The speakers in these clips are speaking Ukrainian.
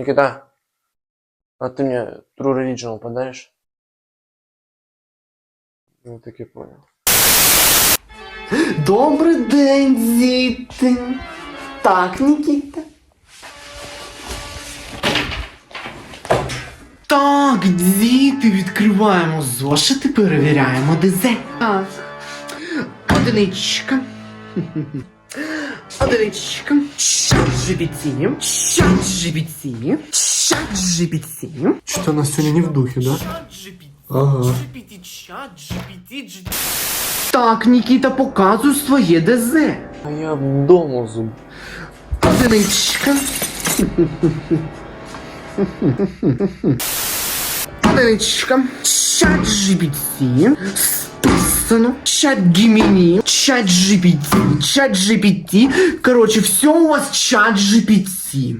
Никита, а ты мне True Original подаришь? Ну, так и понял. Добрий день, діти. Так, Нікіта. Так, діти, відкриваємо зошити, перевіряємо ДЗ. Так. Одиничка. Одиничка. Чат GPT. Чат GPT. Чат GPT. Что-то у нас сегодня не в духе, да? Ага. Так, Нікіта, показуй своє ДЗ. А я дома зуб. Одиничка. Одиничка. Чат GPT. Списано. Чат Гіміні. Чат GPT. Чат GPT. Коротше, все у вас чат GPT.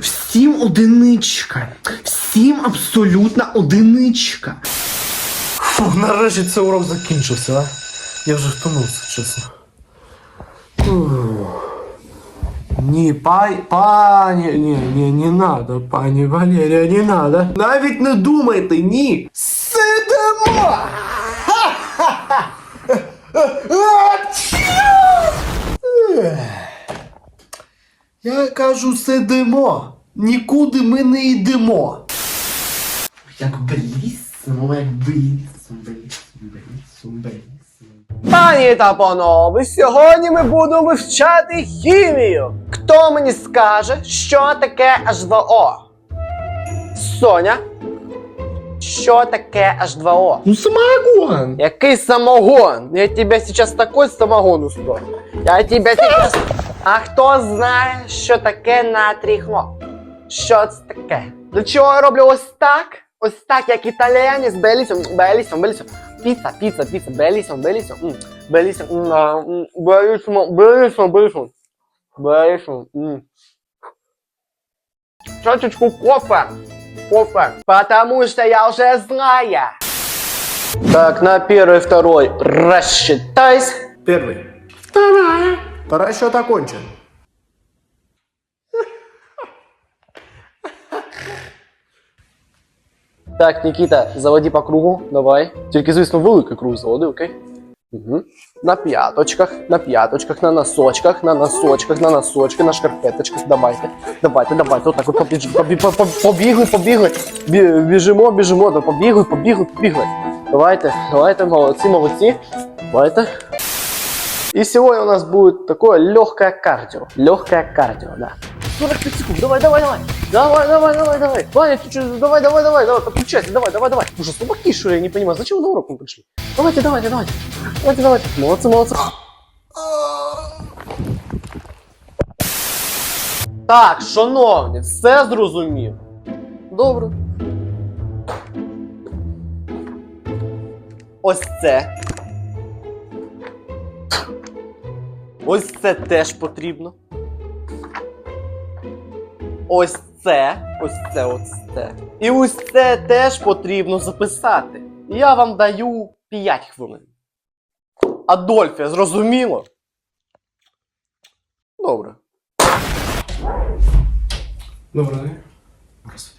Всім одиничка. Всім абсолютно одиничка. Фу, нарешті цей урок закінчився, а? Я вже втомився, чесно. Ні, пай, пані, ні, ні, не надо, пані Валерія, не надо. Навіть не думайте, ні. Сидимо! Я кажу, сидимо. Нікуди ми не йдемо. Як блісно, як блісно, блісно, блісно, блісно. Пані та панове, сьогодні ми будемо вивчати хімію. Хто мені скаже, що таке H2O? Соня? Що таке H2O? Ну самогон! Який самогон? Я тебе сейчас такой самогон устрою. Я тебе сейчас... А хто знає, що таке натрій хлор? Що це таке? Для чого я роблю ось так? Ось так, як італіянець, белісім, белісім, белісім. Піца, піца, піца, белісім, белісім, м, белісім, м, а, м, белісім, белісім, белісім. Белісім, м. Чашечку кофе. Кофе. Потому что я уже знаю. Так, на первый, второй рассчитайся. Первый. Вторая. Расчет окончен. Так, Никита, заводи по кругу, давай. Тільки, звісно, великий круг заводи, окей? Угу. На п'яточках, на п'яточках, на носочках, на носочках, на носочках, на шкарпеточках. Давайте, давайте, давайте. Отак от побіж- побі- по- по- побігли. Бі- Біжимо, біжимо, да, побігли, побігли, побігли. Давайте, давайте, молодці, молодці. Давайте. И сегодня у нас будет такое легкое кардио. Легкое кардио, да. 45 секунд, давай, давай, давай. Давай, давай, давай, давай. Ваня, ты что, давай, давай, давай, давай, подключайся, давай, давай, давай. Уже слабаки, что ли, я не понимаю, зачем на урок не пришли? Давайте, давайте, давайте. Давайте, давайте. Молодцы, молодцы. Так, шановні, все зрозумів. Добре. Ось це. Ось це теж потрібно. Ось це, ось це, ось це. І ось це теж потрібно записати. Я вам даю 5 хвилин. Адольфе, зрозуміло? Добре. Добре? Раз,